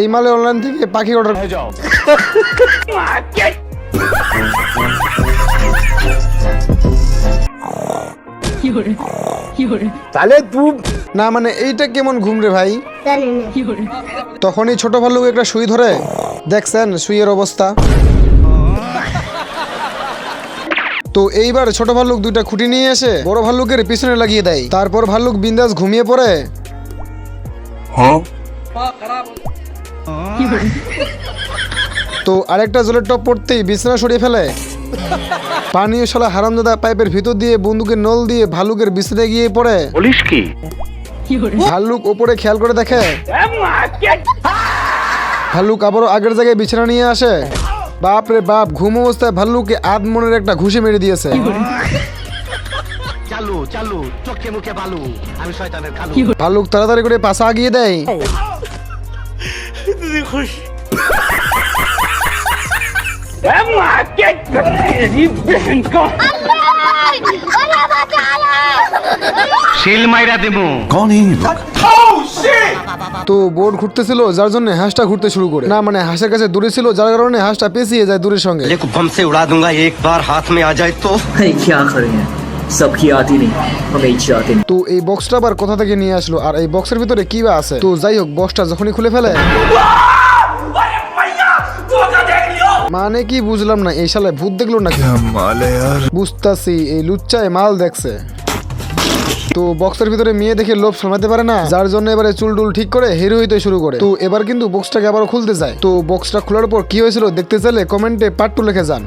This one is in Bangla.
এই মালে অনলাইন থেকে পাখি অর্ডার হয়ে যাও। তাহলে তুই না মানে এইটা কেমন ঘুম রে ভাই? তখনই ছোট ভাল্লুক একটা সুই ধরে। দেখছেন সুইয়ের অবস্থা? তো এইবার ছোট ভাল্লুক দুইটা খুঁটি নিয়ে এসে বড় ভাল্লুকের পিছনে লাগিয়ে দেয়। তারপর ভাল্লুক বিন্দাস ঘুমিয়ে পড়ে। তো আরেকটা জলের টপ পড়তেই বিছানা সরিয়ে ফেলে। পানীয় শালা হারামদাদা পাইপের ভিতর দিয়ে বন্দুকের নল দিয়ে ভালুকের বিছানায় গিয়ে পড়ে। বলিস কি? ভাল্লুক ওপরে খেয়াল করে দেখে। ভাল্লুক আবারও আগের জায়গায় বিছানা নিয়ে আসে। বাপ রে বাপ ঘুম অবস্থায় ভাল্লুকে আধ মনের একটা ঘুষি মেরে দিয়েছে। চালু চালু চোখে মুখে বালু। আমি শয়তানের খালু। ভাল্লুক তাড়াতাড়ি করে পাশা আগিয়ে দেয়। শিল মাইরা দেবো তো বোর্ড ঘুরতেছিল যার জন্য হাঁসটা ঘুরতে শুরু করে না মানে হাঁসের কাছে দূরে ছিল যার কারণে হাঁসটা পেঁচিয়ে যায় দূরের সঙ্গে को बम से उड़ा दूंगा एक बार हाथ में आ जाए तो अरे क्या करेंगे তো এই বক্সটা আবার কোথা থেকে নিয়ে আসলো? আর এই বক্সের ভিতরে কি বা আছে? তো যাই হোক বক্সটা যখনই খুলে ফেলে। মানে কি বুঝলাম না এই সালে ভূত দেখল নাকি? বুঝতাছি এই লুচ্চায় মাল দেখছে। তো বক্সের ভিতরে মেয়ে দেখে লোভ শোনাতে পারে না যার জন্য এবারে চুল টুল ঠিক করে হিরো হইতে শুরু করে। তো এবার কিন্তু বক্সটাকে আবার খুলতে যায় তো বক্সটা খোলার পর কি হয়েছিল দেখতে চাইলে কমেন্টে পার্ট টু লিখে যান।